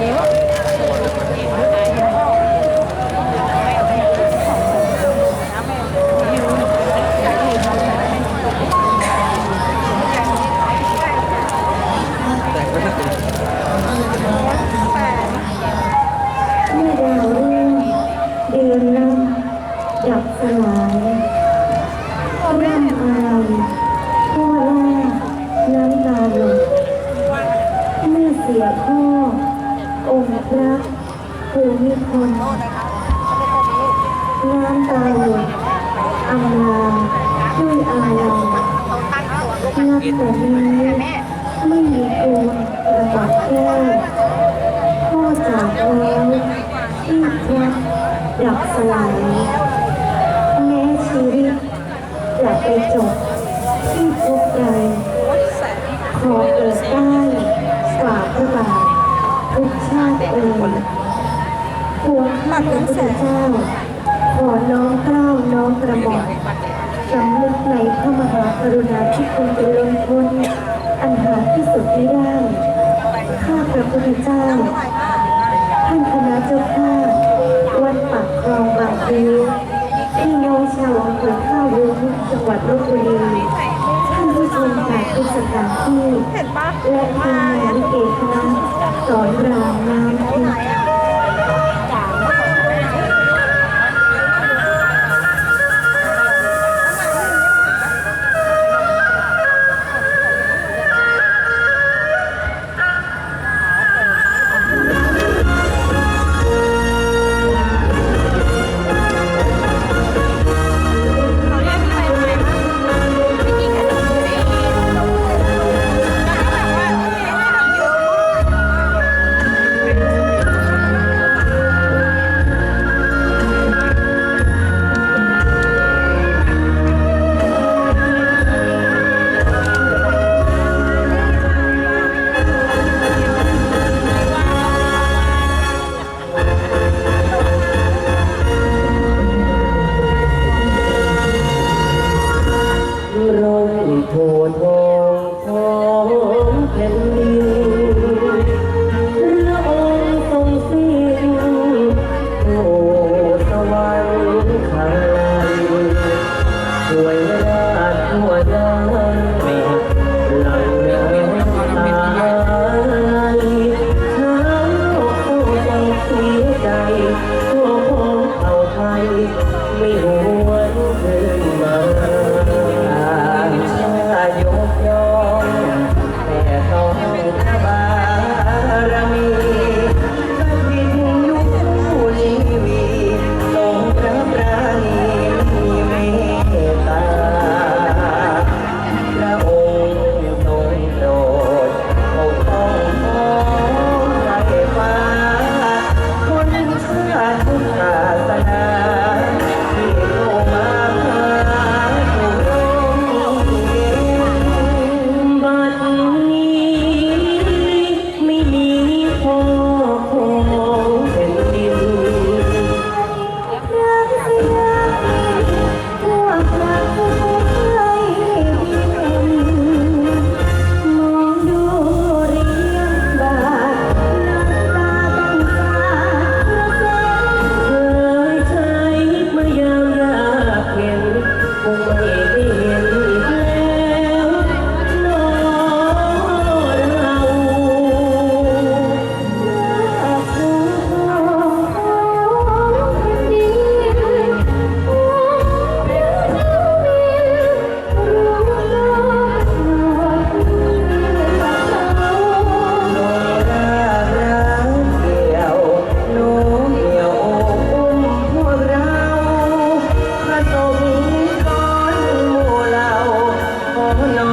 เภูมิพลน้ำตาหยดอำลาด้วยอาลัยนับแต่นี้ไม่มีตัวประวัติแก้วพ่อจากแล้วที่รักดับสลายแม้ชีวิตจะไปจบที่พบใดขอเกิดได้กว่าพระบาททุกชาติเอ่ย ข้าพระพุทธเจ้าขอน้อมเกล้าน้อมกระหม่อมสำนึกในพระมหากรุณาธิคุณเป็นล้นพ้นอันหาที่สุดไม่ได้ข้าพระพุทธเจ้า ท่านคณะเจ้าภาวัดปากคลองบางพลีพี่น้องชาวอำเภอท่าวุ้งจังหวัดลบบุรี โพนวงของแผ่นดินพระองค์รสิ้นโอสวรรค์ไทยช่วย 我不能。